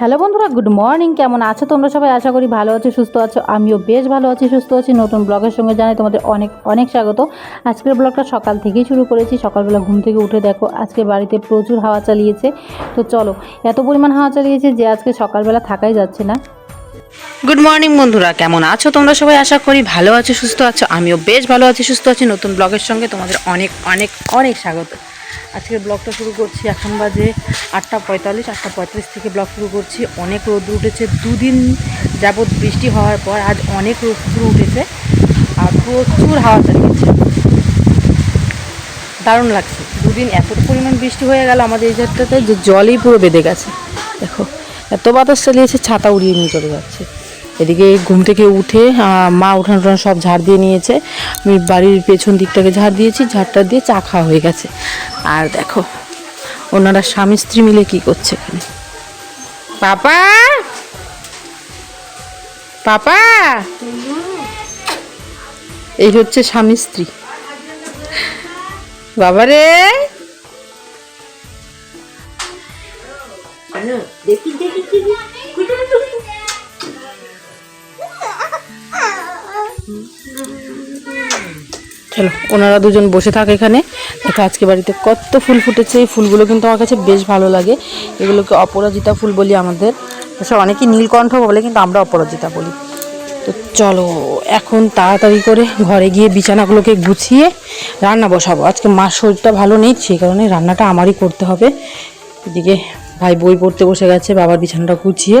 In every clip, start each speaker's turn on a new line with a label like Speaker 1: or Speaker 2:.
Speaker 1: Hello বন্ধুরা, good morning. কেমন আছো তোমরা সবাই? আশা করি ভালো আছো, সুস্থ আছো। আমিও বেশ ভালো আছি, সুস্থ আছি। নতুন ব্লগের সঙ্গে জানাই তোমাদের অনেক অনেক স্বাগত। আজকের ব্লগটা সকাল থেকেই শুরু করেছি। সকালবেলা ঘুম থেকে উঠে দেখো, আজকে বাড়িতে প্রচুর হাওয়া চালিয়েছে। তো চলো, এত পরিমাণ হাওয়া চালিয়েছে যে আজকে সকালবেলা থাকাই যাচ্ছে না।
Speaker 2: গুড মর্নিং বন্ধুরা, কেমন আছো তোমরা সবাই? আশা করি ভালো আছো, সুস্থ আছো। আমিও বেশ ভালো আছি, সুস্থ আছি। নতুন ব্লগের সঙ্গে তোমাদের অনেক অনেক অনেক স্বাগত। আজকের ব্লগটা শুরু করছি, এখন বাজে আটটা পঁয়তাল্লিশ আটটা পঁয়তাল্লিশ থেকে ব্লগ শুরু করছি। অনেক রোদ উঠেছে, দুদিন যাবৎ বৃষ্টি হওয়ার পর আজ অনেক রোদ উঠেছে আর প্রচুর হাওয়া চালিয়েছে। দারুণ লাগছে। দুদিন এত পরিমাণ বৃষ্টি হয়ে গেল আমাদের এই জায়গাটাতে যে জলই পুরো বেঁধে গেছে। দেখো, এত বাতাস চালিয়েছে, ছাতা উড়িয়ে নিয়ে চলে যাচ্ছে। এদিকে ঘুম থেকে উঠে মা উঠান উঠান সব ঝাড় দিয়ে নিয়েছে। আমি বাড়ির পেছন দিকটাকে ঝাড় দিয়েছি, ঝাড়টা দিয়ে চা খাওয়া হয়ে গেছে। আর দেখো, ওনারা স্বামী স্ত্রী মিলে কি করছে এখানে? পাপা! পাপা! এই হচ্ছে স্বামী স্ত্রী। বাবারে চলো, ওনারা দুজন বসে থাকে এখানে। দেখো আজকে বাড়িতে কত ফুল ফুটেছে, এই ফুলগুলো কিন্তু আমার কাছে বেশ ভালো লাগে। এগুলোকে অপরাজিতা ফুল বলি আমাদের। সব অনেকেই নীলকণ্ঠ বলে, কিন্তু আমরা অপরাজিতা বলি। তো চলো, এখন তাড়াতাড়ি করে ঘরে গিয়ে বিছানাগুলোকে গুছিয়ে রান্না বসাবো। আজকে মার শরীরটা ভালো নেই, সেই কারণে রান্নাটা আমারই করতে হবে। এদিকে ভাই বই পড়তে বসে গেছে, বাবার বিছানাটা গুছিয়ে।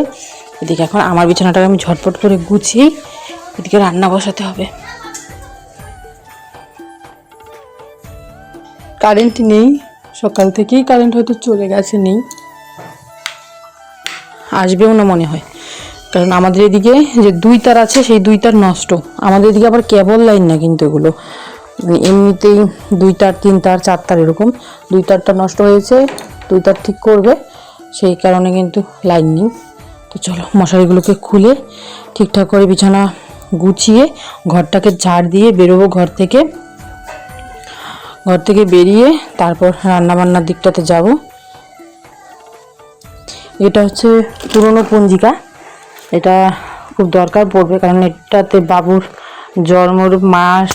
Speaker 2: এদিকে এখন আমার বিছানাটাকে আমি ঝটপট করে গুছিয়েই এদিকে রান্না বসাতে হবে। কারেন্ট নেই, সকাল থেকেই কারেন্ট হয়তো চলে গেছে, নেই। আসবেও না মনে হয়। কারণ আমাদের এদিকে যে দুই তার আছে, সেই দুই তার নষ্ট। আমাদের এদিকে আবার কেবল লাইন না কিন্তু এগুলো। মানে এমনিতেই দুই তার, তিন তার, চার তার এরকম। দুই তারটা নষ্ট হয়েছে, দুই তার ঠিক করবে। সেই কারণে কিন্তু লাইন নেই। তো চলো, মশারিগুলোকে খুলে ঠিকঠাক করে বিছানা গুছিয়ে ঘরটাকে ঝাড় দিয়ে বেরোবো ঘর থেকে। ঘর থেকে বেরিয়ে তারপর রান্নাবান্নার দিকটাতে যাব। এটা হচ্ছে পুরনো পঞ্জিকা। এটা খুব দরকার পড়বে কারণ এটাতে বাবুর জন্মর মাস,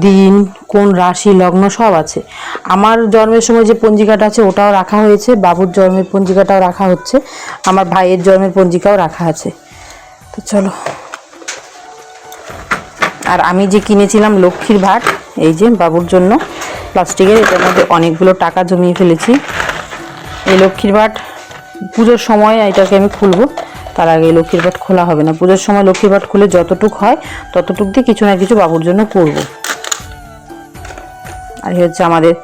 Speaker 2: দিন, কোন রাশি, লগ্ন সব আছে। আমার জন্মের সময় যে পঞ্জিকাটা আছে ওটাও রাখা হয়েছে, বাবুর জন্মের পঞ্জিকাটাও রাখা হচ্ছে, আমার ভাইয়ের জন্মের পঞ্জিকাও রাখা আছে। তো চলো। আর আমি যে কিনেছিলাম লক্ষ্মীর ভাট এই যে বাবুর জন্য প্লাস্টিকের, এটার মধ্যে অনেকগুলো টাকা জমিয়ে ফেলেছি। এই লক্ষ্মীর ভাট পুজোর সময় এটাকে আমি খুলবো, তার আগে লক্ষ্মীর ভাট খোলা হবে না। পুজোর সময় লক্ষ্মীর ভাট খুলে যতটুক হয়, ততটুক দিয়ে কিছু না কিছু বাবুর জন্য করব। আর হচ্ছে আমাদের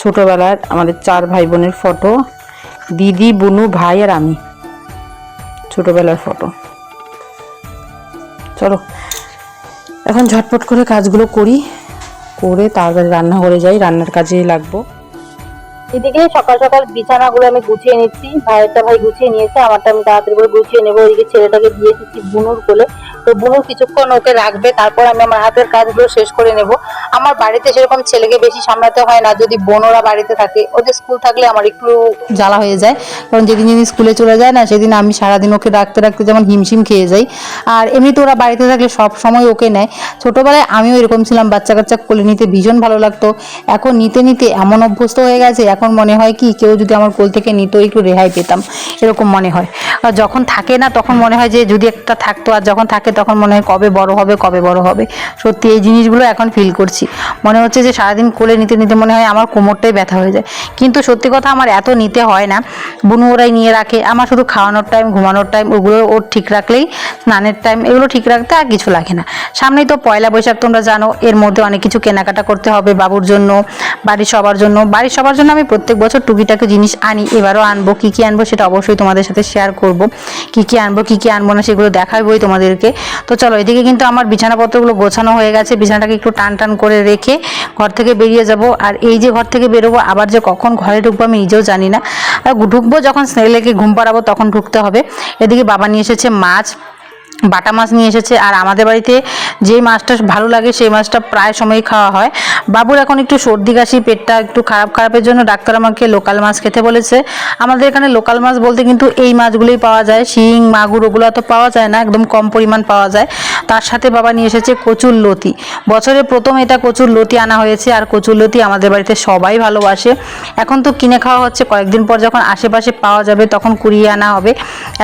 Speaker 2: ছোটবেলার, আমাদের চার ভাই বোনের ফটো, দিদি, বুনু, ভাই আর আমি। ছোটবেলার ফটো। চলো, এখন ঝটপট করে কাজগুলো করি। করে তাড়াতাড়ি রান্নাঘরে যাই রান্নার কাজেই লাগবো।
Speaker 1: এদিকে সকাল সকাল বিছানাগুলো আমি গুছিয়ে নিচ্ছি। ভাইয়েরটা ভাই গুছিয়ে নিয়েছে, আমারটা আমি তাড়াতাড়ি করে গুছিয়ে নেব। ওইদিকে ছেলেটাকে দিয়ে দিচ্ছি বুনুর কোলে। তো বুনুর কিছুক্ষণ ওকে রাখবে, তারপর আমি আমার হাতের কাজগুলো শেষ করে নেব। আমার বাড়িতে সেরকম ছেলেকে বেশি সামলাতে হয় না, যদি বোনরা বাড়িতে থাকে। ওদের স্কুল থাকলে আমার একটু জ্বালা হয়ে যায়। কারণ যেদিন যেদিন স্কুলে চলে যায় না, সেদিন আমি সারাদিন ওকে রাখতে রাখতে যেমন হিমশিম খেয়ে যাই। আর এমনিতে ওরা বাড়িতে থাকলে সব সময় ওকে নেয়। ছোটোবেলায় আমিও এরকম ছিলাম, বাচ্চা কাচ্চা কোলে নিতে ভীষণ ভালো লাগতো। এখন নিতে নিতে এমন অভ্যস্ত হয়ে গেছে, এখন মনে হয় কি, কেউ যদি আমার কোল থেকে নিত, একটু রেহাই পেতাম, এরকম মনে হয়। আর যখন থাকে না, তখন মনে হয় যে, যদি একটা থাকতো, আর যখন থাকে, তখন মনে হয় কবে বড় হবে, কবে বড় হবে। সত্যি এই জিনিসগুলো এখন ফিল করছি। মনে হচ্ছে যে, সারাদিন কোলে নিতে নিতে মনে হয় আমার কোমরটাই ব্যথা হয়ে যায়। কিন্তু সত্যি কথা আমার এত নিতে হয় না। বুনু ওরাই নিয়ে রাখে। আমার শুধু খাওয়ানোর টাইম ঘুমানোর টাইম ওগুলো ওর ঠিক রাখলেই স্নানের টাইম এগুলো ঠিক রাখতে আর কিছু লাগে না। সামনেই তো পয়লা বৈশাখ, তোমরা জানো, এর মধ্যে অনেক কিছু কেনাকাটা করতে হবে বাবুর জন্য, বাড়ির সবার জন্য। বাড়ির সবার জন্য আমি প্রত্যেক বছর টুকিটাকি জিনিস আনি, এবারও আনব। কী কী আনব সেটা অবশ্যই তোমাদের সাথে শেয়ার করব। কী কী আনব, কী কী আনব না সেগুলো দেখাবই তোমাদেরকে। তো চলো, এদিকে কিন্তু আমার বিছানাপত্রগুলো গোছানো হয়ে গেছে। বিছানাটাকে একটু টান টান করে রেখে ঘর থেকে বেরিয়ে যাব। আর এই যে ঘর থেকে বেরোবো, আবার যে কখন ঘরে ঢুকবো আমি নিজেও জানি না। আর ঢুকবো যখন স্নেলেকে ঘুম পাড়াবো তখন ঢুকতে হবে। এদিকে বাবা নিয়ে এসেছে মাছ, বাটা মাছ নিয়ে এসেছে। আর আমাদের বাড়িতে যেই মাছটা ভালো লাগে সেই মাছটা প্রায় সময়ই খাওয়া হয়। বাবুর এখন একটু সর্দি কাশি, পেটটা একটু খারাপ, খারাপের জন্য ডাক্তার আমাকে লোকাল মাছ খেতে বলেছে। আমাদের এখানে লোকাল মাছ বলতে কিন্তু এই মাছগুলোই পাওয়া যায়। শিং, মাগুর ওগুলো তো পাওয়া যায় না, একদম কম পরিমাণ পাওয়া যায়। তার সাথে বাবা নিয়ে এসেছে কচুর লতি। বছরে প্রথম এটা কচুর লতি আনা হয়েছে আর কচুর লতি আমাদের বাড়িতে সবাই ভালোবাসে। এখন তো কিনে খাওয়া হচ্ছে, কয়েকদিন পর যখন আশেপাশে পাওয়া যাবে তখন কুড়িয়ে আনা হবে।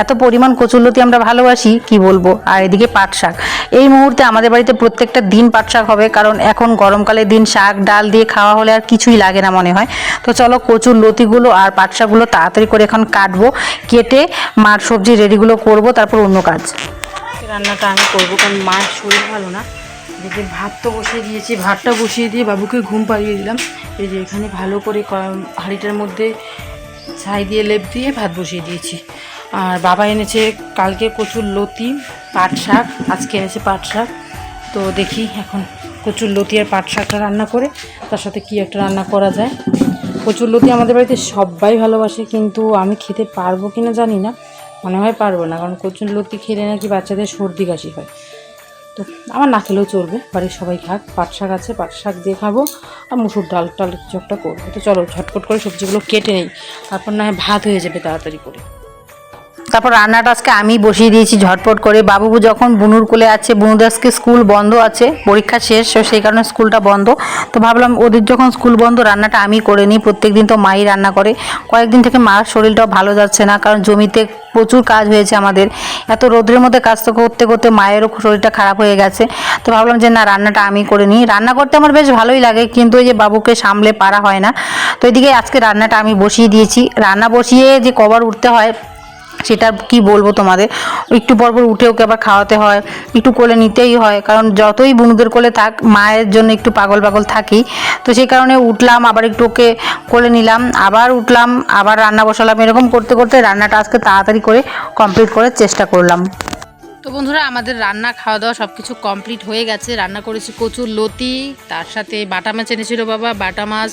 Speaker 1: এত পরিমাণ কচুরলতি আমরা ভালোবাসি, কি বলব? আর এদিকে পাট শাক এই মুহূর্তে আমাদের বাড়িতে প্রত্যেকটা দিন পাট শাক হবে, কারণ এখন গরমকালের দিন শাক, ডাল দিয়ে খাওয়া হলে আর কিছুই লাগে না মনে হয়। তো চলো কচুর লতিগুলো আর পাট শাকগুলো তাড়াতাড়ি করে এখন কাটবো, কেটে মার সবজি রেডিগুলো করব, তারপর অন্য কাজ।
Speaker 2: রান্নাটা আমি করব, কারণ মায়ের শরীর ভালো না। এদিকে ভাত তো বসিয়ে দিয়েছি, ভাতটা বসিয়ে দিয়ে বাবুকে ঘুম পাড়িয়ে দিলাম। এই যে এখানে ভালো করে হাঁড়িটার মধ্যে ছাই দিয়ে লেপ দিয়ে ভাত বসিয়ে দিয়েছি। আর বাবা এনেছে কালকে কচুর লতি পাট শাক আজকে এনেছে পাট শাক তো দেখি এখন কচুর লতি আর পাট শাকটা রান্না করে, তার সাথে কি একটা রান্না করা যায়? কচুর লতি আমাদের বাড়িতে সবাই ভালোবাসে, কিন্তু আমি খেতে পারব কি না জানি না। মনে হয় পারব না, কারণ কচুর লতি খেলে নাকি বাচ্চাদের সর্দি কাশি হয়। তো আমার না খেলেও চলবে, বাড়ির সবাই খাক, পাট শাক আছে, পাট শাক দিয়ে খাব, আর মুসুর ডাল টাল কিছু একটা করব। তো চলো ঝটপট করে সবজিগুলো কেটে নেই, তারপর না হয় ভাত হয়ে যাবে তাড়াতাড়ি করে।
Speaker 1: তারপর রান্নাটা আজকে আমি বসিয়ে দিয়েছি ঝটপট করে। বাবু যখন বুনুর কোলে আছে বুনুদের আজকে স্কুল বন্ধ আছে, পরীক্ষা শেষ সেই কারণে স্কুলটা বন্ধ। তো ভাবলাম ওদের যখন স্কুল বন্ধ, রান্নাটা আমি করে নিই প্রত্যেক দিন তো মাই রান্না করে। কয়েকদিন থেকে মার শরীরটাও ভালো যাচ্ছে না, কারণ জমিতে প্রচুর কাজ হয়েছে আমাদের। এত রোদ্রের মধ্যে কাজ তো করতে করতে মায়েরও শরীরটা খারাপ হয়ে গেছে। তো ভাবলাম যে না, রান্নাটা আমি করে নিই। রান্না করতে আমার বেশ ভালোই লাগে, কিন্তু ওই যে বাবুকে সামলে পারা হয় না। তো এদিকে আজকে রান্নাটা আমি বসিয়ে দিয়েছি। রান্না বসিয়ে যে কবার উঠতে হয় সেটা কি বলব তোমাদের? একটু পর পর উঠে ওকে আবার খাওয়াতে হয়, একটু কোলে নিতেই হয়, কারণ যতই বুনুদের কোলে থাক, মায়ের জন্য একটু পাগল পাগল থাকি। তো সেই কারণে উঠলাম, আবার একটু ওকে কোলে নিলাম, আবার উঠলাম, আবার রান্না বসালাম, এরকম করতে করতে রান্নাটা আজকে তাড়াতাড়ি করে কমপ্লিট করার চেষ্টা করলাম।
Speaker 2: তো বন্ধুরা আমাদের রান্না খাওয়া দাওয়া সব কিছু কমপ্লিট হয়ে গেছে। রান্না করেছি কচুর লতি তার সাথে বাটা মাছ এনেছিল বাবা বাটা মাছ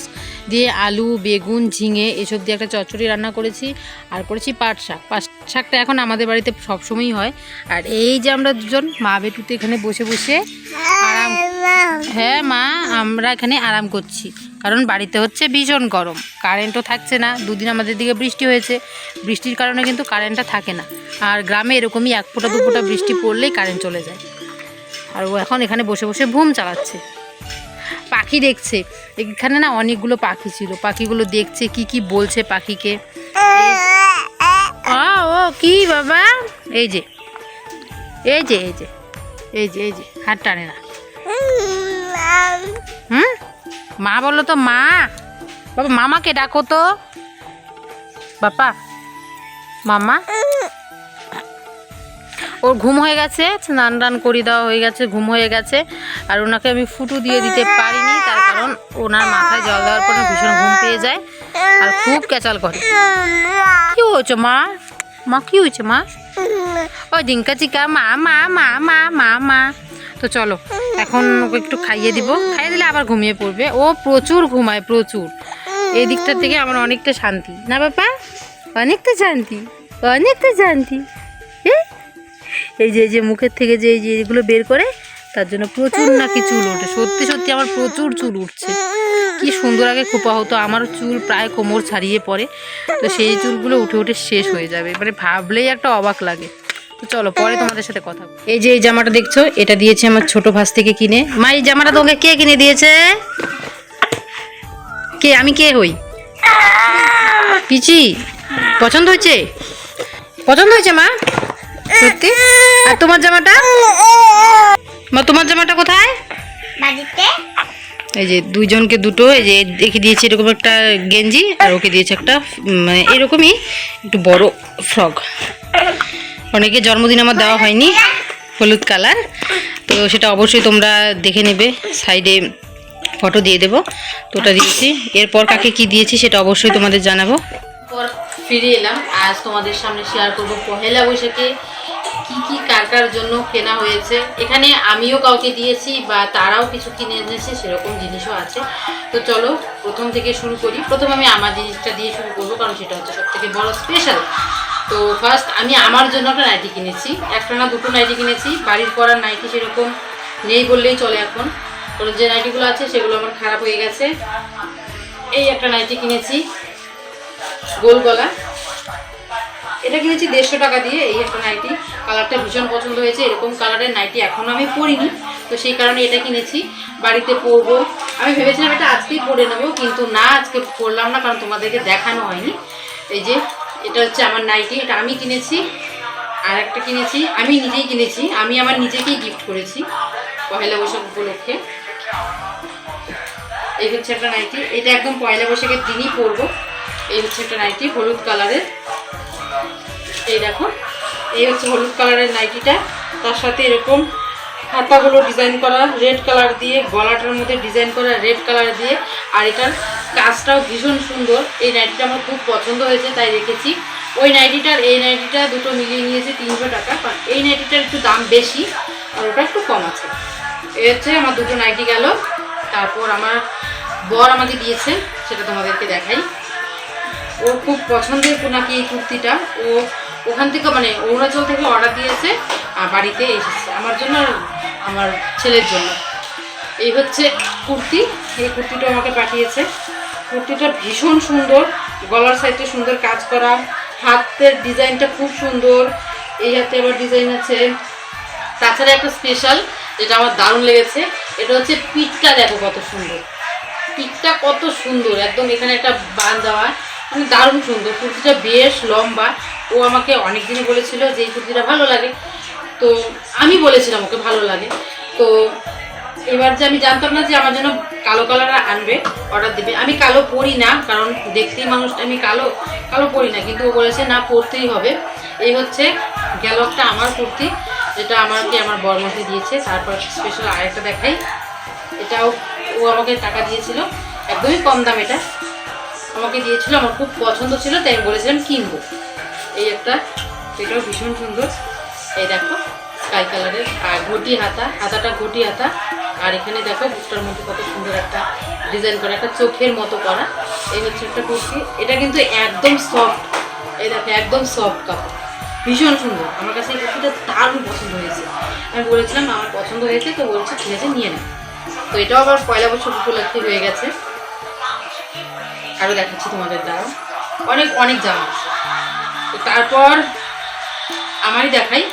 Speaker 2: দিয়ে আলু বেগুন ঝিঙে এসব দিয়ে একটা চচ্চড়ি রান্না করেছি আর করেছি পাট শাক। পাট শাকটা এখন আমাদের বাড়িতে সবসময়ই হয়। আর এই যে আমরা দুজন মা বেটুতে এখানে বসে বসে আরাম হ্যাঁ মা আমরা এখানে আরাম করছি। কারণ বাড়িতে হচ্ছে ভীষণ গরম। কারেন্টও থাকছে না, দুদিন আমাদের দিকে বৃষ্টি হয়েছে। বৃষ্টির কারণে কিন্তু কারেন্টটা থাকে না। আর গ্রামে এরকমই এক ফোঁটা, দু ফোঁটা বৃষ্টি পড়লেই কারেন্ট চলে যায়। আর ও এখন এখানে বসে বসে ঘুম চালাচ্ছে। পাখি দেখছে। এখানে না অনেকগুলো পাখি ছিল। পাখিগুলো দেখছে, কি কি বলছে পাখিকে। ও, কি বাবা? এই যে এই যে এই যে এই যে এই যে, হাত টানে না। হুম? মা বলো তো, মা, বাবা, মামাকে ডাকো তো। বাপা মামা, ওর ঘুম হয়ে গেছে, স্নান টান করিয়ে দেওয়া হয়ে গেছে, ঘুম হয়ে গেছে, আর ওনাকে আমি ফুটু দিয়ে দিতে পারিনি, তার কারণ ওনার মাথায় জল দেওয়ার পরে ভীষণ ঘুম পেয়ে যায় আর খুব ক্যাচাল করে। কি হয়েছে, মা? মা, কি হয়েছে, মা? ও ডিঙ্কা চিকা মা মা মা মা মা মা। তো চলো, এখন ওকে একটু খাইয়ে দিব। খাইয়ে দিলে আবার ঘুমিয়ে পড়বে। ও প্রচুর ঘুমায়, প্রচুর। এই দিকটার থেকে আমার অনেকটা শান্তি। না বাবা? অনেকটা শান্তি। অনেকটা শান্তি? এই যে এই যে মুখের থেকে যে, এই যে এগুলো বের করে, তার জন্য প্রচুর নাকি চুল ওঠে সত্যি সত্যি আমার প্রচুর চুল উঠছে। কি সুন্দর আগে খোপা হতো। আমার চুল প্রায় কোমর ছাড়িয়ে পড়ে। তো সেই চুলগুলো উঠে উঠে শেষ হয়ে যাবে। মানে ভাবলেই একটা অবাক লাগে। তো চলো পরে তোমাদের সাথে কথা এই যে এই জামাটা দেখছ এটা দিয়েছে আমার ছোট ভাস থেকে কিনে। মা এই জামাটা তোমাকে কে কিনে দিয়েছে? কে? আমি কে হই? পিচি পছন্দ হয়েছে? পছন্দ হয়েছে মা? সত্যি? আর তোমার জামাটা? মা তোমার জামাটা কোথায়?
Speaker 3: বাড়িতে।
Speaker 2: এই যে দুইজনকে দুটো এই যে দেখে দিয়েছে এরকম একটা গেঞ্জি আর ওকে দিয়েছে একটা মানে এরকমই একটু বড় ফ্রক। অনেকে জন্মদিন আমার দেওয়া হয়নি, হলুদ কালার। তো সেটা অবশ্যই তোমরা দেখে নেবে, সাইডে ফটো দিয়ে দেবো, তো ওটা দিয়েছি। এরপর কাকে কি দিয়েছি সেটা অবশ্যই তোমাদের জানাব। পর ফিরে এলাম, আজ তোমাদের সামনে শেয়ার করব পহেলা বৈশাখে কি কি, কার কার জন্য কেনা হয়েছে। এখানে আমিও কাউকে দিয়েছি বা তারাও কিছু কিনে এনেছে, সেরকম জিনিসও আছে। তো চলো, প্রথম থেকে শুরু করি। প্রথম আমি আমার জিনিসটা দিয়ে শুরু করব, কারণ সেটা হচ্ছে সব থেকে বড় স্পেশাল তো ফার্স্ট আমি আমার জন্য একটা নাইটি কিনেছি। একটা না দুটো নাইটি কিনেছি। বাড়ির পরার নাইটি সেরকম নেই বললেই চলে এখন। কারণ যে নাইটিগুলো আছে সেগুলো আমার খারাপ হয়ে গেছে। এই একটা নাইটি কিনেছি। গোল গলা। এটা কিনেছি দেড়শো টাকা দিয়ে, এই একটা নাইটি কালারটা ভীষণ পছন্দ হয়েছে। এরকম কালারের নাইটি এখনও আমি পরিনি। তো সেই কারণে এটা কিনেছি। বাড়িতে পরবো। আমি ভেবেছিলাম এটা আজকেই পরে নেব, কিন্তু না, আজকে পরলাম না, কারণ তোমাদেরকে দেখানো হয়নি। এই যে এটা হচ্ছে আমার নাইটি এটা আমি কিনেছি আর একটা কিনেছি, আমি নিজেই কিনেছি, আমি আমার নিজেকেই গিফট করেছি, পয়লা বৈশাখ উপলক্ষে। এই হচ্ছে একটা নাইটি এটা একদম পয়লা বৈশাখের দিনই পরবো। এই হচ্ছে একটা নাইটি হলুদ কালারের। এই দেখো, এই হচ্ছে হলুদ কালারের নাইটিটা তার সাথে এরকম হাতাগুলো ডিজাইন করা রেড কালার দিয়ে, গলাটার মধ্যে ডিজাইন করা রেড কালার দিয়ে, আর এটার কাজটাও ভীষণ সুন্দর। এই নাইটিটা আমার খুব পছন্দ হয়েছে, তাই রেখেছি। ওই নাইটিটার এই নাইটিটা দুটো মিলিয়ে নিয়েছে তিনশো টাকা, কারণ এই নাইটিটার একটু দাম বেশি, আর ওটা একটু কম আছে। এ হচ্ছে আমার দুটো নাইটি গেল। তারপর আমার বর আমাকে দিয়েছে, সেটা তোমাদেরকে দেখাই। ও খুব পছন্দের নাকি এই কুর্তিটা। ও ওখান থেকে মানে অরুণাচল থেকে অর্ডার দিয়েছে, আর বাড়িতে এসেছে। আমার জন্য আর আমার ছেলের জন্য। এই হচ্ছে কুর্তি। এই কুর্তিটা আমাকে পাঠিয়েছে। কুর্তিটা ভীষণ সুন্দর, গলার সাইডে সুন্দর কাজ করা, হাতের ডিজাইনটা খুব সুন্দর, এই হাতে আবার ডিজাইন আছে। তাছাড়া একটা স্পেশাল যেটা আমার দারুণ লেগেছে, এটা হচ্ছে পিঠটা দেখো কত সুন্দর। পিঠটা কত সুন্দর, একদম এখানে একটা বান দেওয়া। মানে দারুণ সুন্দর, কুর্তিটা বেশ লম্বা। ও আমাকে অনেক দিনই বলেছিল যে এই কুর্তিটা ভালো লাগে। তো আমি বলেছিলাম ওকে ভালো লাগে। তো এবার যে আমি জানতাম না যে আমার জন্য কালো কালার আনবে অর্ডার দেবে। আমি কালো পরি না, কারণ দেখতেই মানুষটা, আমি কালো কালো পরি না, কিন্তু ও বলেছে, না, পরতেই হবে। এই হচ্ছে গ্যালকটা আমার কুর্তি, যেটা আমাকে আমার বরমতে দিয়েছে। তারপর স্পেশাল আরেকটা দেখাই। এটাও ও আমাকে টাকা দিয়েছিল। একদমই কম দাম এটা। আমাকে দিয়েছিল, আমার খুব পছন্দ ছিল, তাই আমি বলেছিলাম কিনবো। এই একটা, এটাও ভীষণ সুন্দর। এই দেখো স্কাই কালারের আর ঘটি হাতা, হাতাটা ঘটি হাতা। আর এখানে দেখো বুকটার মধ্যে কত সুন্দর একটা ডিজাইন করা, একটা চোখের মতো করা। এই হচ্ছে একটা কুর্তি। এটা কিন্তু একদম সফট এই দেখো, একদম সফট কাপড়। ভীষণ সুন্দর। আমার কাছে এই কুর্তিটা দারুণ পছন্দ হয়েছে। আমি বলেছিলাম আমার পছন্দ হয়েছে, তো বলছে ঠিক আছে, নিয়ে না তো এটাও আবার পয়লা বছর উপলক্ষে হয়ে গেছে। আরও দেখাচ্ছি তোমাদের দ্বারা। অনেক অনেক জামা। তো তারপর আমারই দেখাই।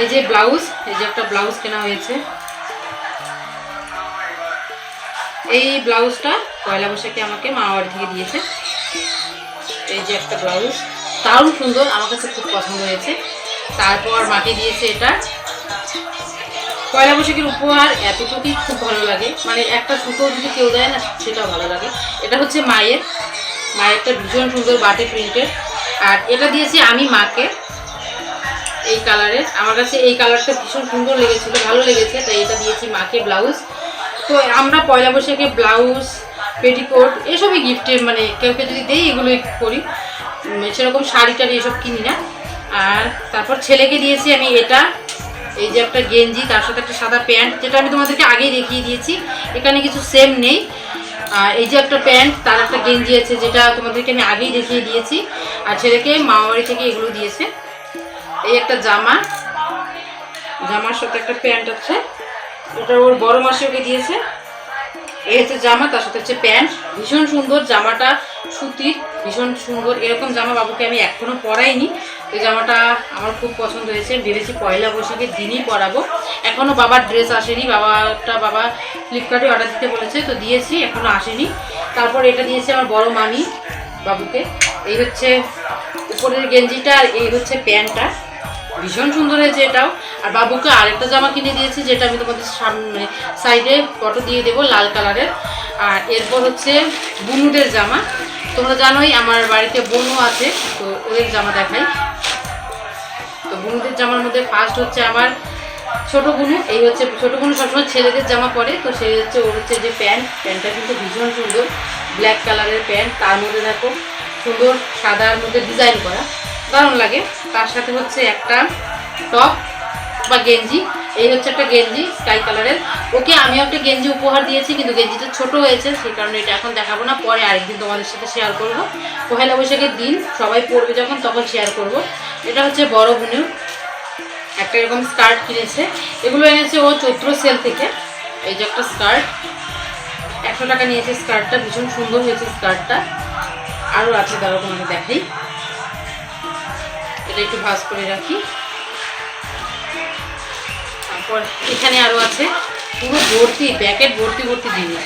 Speaker 2: এই যে ব্লাউজ, এই যে একটা ব্লাউজ কেনা হয়েছে। এই ব্লাউজটা পয়লা বৈশাখে আমাকে মা বাড়ি থেকে দিয়েছে। এই যে একটা ব্লাউজ। দারুণ সুন্দর, আমার কাছে খুব পছন্দ হয়েছে। তারপর মাকে দিয়েছে এটা। পয়লা বৈশাখের উপহার এতটুকুই খুব ভালো লাগে। মানে একটা সুতো যদি কেউ দেয় না, সেটাও ভালো লাগে। এটা হচ্ছে মায়ের। মায়েরটা ভীষণ সুন্দর বাটে প্রিন্টের আর এটা দিয়েছি আমি মাকে। এই কালারের আমার কাছে এই কালারটা ভীষণ সুন্দর লেগেছিলো, ভালো লেগেছে। তাই এটা দিয়েছি মাকে ব্লাউজ। তো আমরা পয়লা বৈশাখে ব্লাউজ, পেটিকোট, এসবই গিফটের মানে কেউ কেউ যদি দেই এগুলোই করি। সেরকম শাড়ি টাড়ি এসব কিনি না। আর তারপর ছেলেকে দিয়েছি আমি এটা। এই যে একটা গেঞ্জি, তার সাথে একটা সাদা প্যান্ট, যেটা আমি তোমাদেরকে আগেই দেখিয়ে দিয়েছি। এখানে কিছু সেম নেই। আর এই যে একটা প্যান্ট, তার একটা গেঞ্জি আছে, যেটা তোমাদেরকে আমি আগেই দেখিয়ে দিয়েছি। আর ছেলেকে মামাবাড়ি থেকে এগুলো দিয়েছে। এই একটা জামা। জামার সাথে একটা প্যান্ট আছে। এটা ওর বড় মাসে ওকে দিয়েছে। এই হচ্ছে জামা, তার সাথে হচ্ছে প্যান্ট। ভীষণ সুন্দর জামাটা, সুতির, ভীষণ সুন্দর। এরকম জামা বাবুকে আমি এখনও পরাইনি। এই জামাটা আমার খুব পছন্দ হয়েছে। ভেবেছি পয়লা বৈশাখের দিনই পরাবো। এখনও বাবার ড্রেস আসেনি। বাবাটা বাবা ফ্লিপকার্টে অর্ডার দিতে বলেছে, তো দিয়েছি এখনও আসেনি। তারপর এটা দিয়েছে আমার বড় মামি বাবুকে। এই হচ্ছে উপরের গেঞ্জিটা আর এই হচ্ছে প্যান্টটা। ভীষণ সুন্দর হয়েছে এটাও। আর বাবুকে আরেকটা জামা কিনে দিয়েছি, যেটা আমি তোমাদের সামনে সাইডে ফটো দিয়ে দেবো লাল কালারের আর এরপর হচ্ছে বুনুদের জামা। তোমরা জানোই আমার বাড়িতে বনু আছে, তো ওদের জামা দেখাই। তো বুনুদের জামার মধ্যে ফার্স্ট হচ্ছে আমার ছোট বুনু, এই হচ্ছে ছোট বুনু সবসময় ছেলেদের জামা পরে, তো সে হচ্ছে ওর হচ্ছে যে প্যান্ট, প্যান্টটা কিন্তু ভীষণ সুন্দর। ব্ল্যাক কালারের প্যান্ট, তার মধ্যে দেখো সুন্দর সাদার মধ্যে ডিজাইন করা। দারুণ লাগে। তার সাথে হচ্ছে একটা টপ বা গেঞ্জি। এই হচ্ছে একটা গেঞ্জি স্কাই কালারের ওকে আমিও একটা গেঞ্জি উপহার দিয়েছি, কিন্তু গেঞ্জিটা ছোট হয়েছে, সেই কারণে এটা এখন দেখাবো না। পরে আরেকদিন তোমাদের সাথে শেয়ার করব। পহেলা বৈশাখের দিন সবাই পড়বে যখন, তখন শেয়ার করব। এটা হচ্ছে বড় বোনের একটা এরকম স্কার্ট কিনেছে। এগুলো এনেছে ও চৈত্র সেল থেকে। এই যে একটা স্কার্ট একশো টাকা নিয়েছে স্কার্টটা ভীষণ সুন্দর হয়েছে স্কার্টটা আরও আছে তারও তোমাকে দেখাই। এটা একটু ভাজ করে রাখি। তারপর এখানে আরও আছে, পুরো ভর্তি, প্যাকেট ভর্তি ভর্তি জিনিস।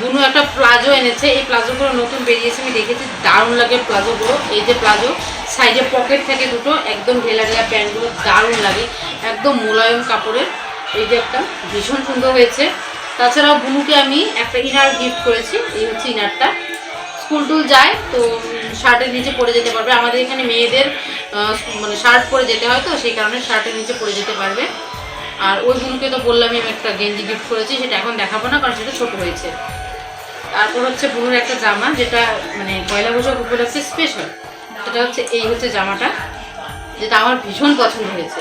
Speaker 2: বুনু একটা প্লাজো এনেছে, এই প্লাজোগুলো নতুন বেরিয়েছে, আমি দেখেছি, দারুণ লাগে প্লাজোগুলো। এই যে প্লাজো, সাইডে পকেট থাকে দুটো, একদম ঢেলা ঢেলা প্যান্টগুলো, দারুণ লাগে, একদম মোলায়ম কাপড়ের। এই যে একটা, ভীষণ সুন্দর হয়েছে। তাছাড়াও বুনুকে আমি একটা ইনার গিফট করেছি, এই হচ্ছে ইনারটা স্কুল টুল যায়, তো শার্টের নিচে পরে যেতে পারবে। আমাদের এখানে মেয়েদের মানে শার্ট পরে যেতে হয় তো, সেই কারণে শার্টের নিচে পরে যেতে পারবে। আর ওই বোনকে তো বললামই আমি একটা গেঞ্জি গিফট করেছি, সেটা এখন দেখাবো না, কারণ সেটা ছোট হয়েছে। তারপর হচ্ছে বোনের একটা জামা, যেটা মানে পয়লা বৈশাখ উপলক্ষে স্পেশাল সেটা হচ্ছে, এই হচ্ছে জামাটা, যেটা আমার ভীষণ পছন্দ হয়েছে।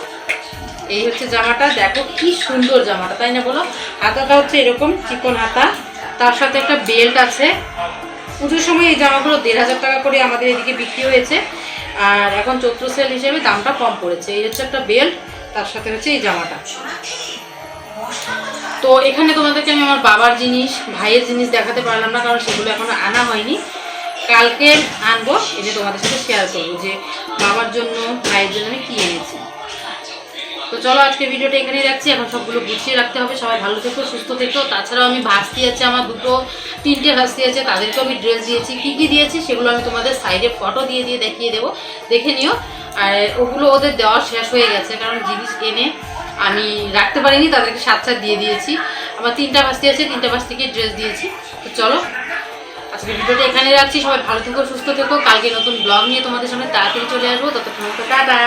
Speaker 2: এই হচ্ছে জামাটা, দেখো কি সুন্দর জামাটা, তাই না বলো? হাতাটা হচ্ছে এরকম, চিকন হাতা। তার সাথে একটা বেল্ট আছে। পুজোর সময় এই জামাগুলো দেড় হাজার টাকা করে আমাদের এদিকে বিক্রি হয়েছে। আর এখন চৈত্র সেল হিসেবে দামটা কম পড়েছে। এই হচ্ছে একটা বেল্ট তার সাথে হচ্ছে এই জামাটা। তো এখানে তোমাদেরকে আমি আমার বাবার জিনিস, ভাইয়ের জিনিস দেখাতে পারলাম না, কারণ সেগুলো এখনও আনা হয়নি। কালকে আনব এনে তোমাদের সাথে শেয়ার করব যে বাবার জন্য, ভাইয়ের জন্য আমি কী চলো আজকে ভিডিওটা এখানেই রাখছি। এখন সবগুলো গুছিয়ে রাখতে হবে। সবাই ভালো থেকো, সুস্থ থেকো। তাছাড়াও আমি ভাস্তি আছে, আমার দুটো, তিনটে ভাস্তি আছে। তাদেরকেও আমি ড্রেস দিয়েছি। কী কী দিয়েছি সেগুলো আমি তোমাদের সাইডে ফটো দিয়ে দিয়ে দেখিয়ে দেবো। দেখে নিও। আর ওগুলো ওদের দেওয়া শেষ হয়ে গেছে, কারণ জিনিস এনে আমি রাখতে পারিনি, তাদেরকে সাত সাত দিয়ে দিয়েছি। আমার তিনটা ভাস্তি আছে, তিনটা ভাস্তিকে ড্রেস দিয়েছি। তো চলো আজকে ভিডিওটা এখানে রাখছি। সবাই ভালো থেকো, সুস্থ থেকো। কালকে নতুন ব্লগ নিয়ে তোমাদের সামনে তাড়াতাড়ি চলে আসব। ততক্ষণ টাটা।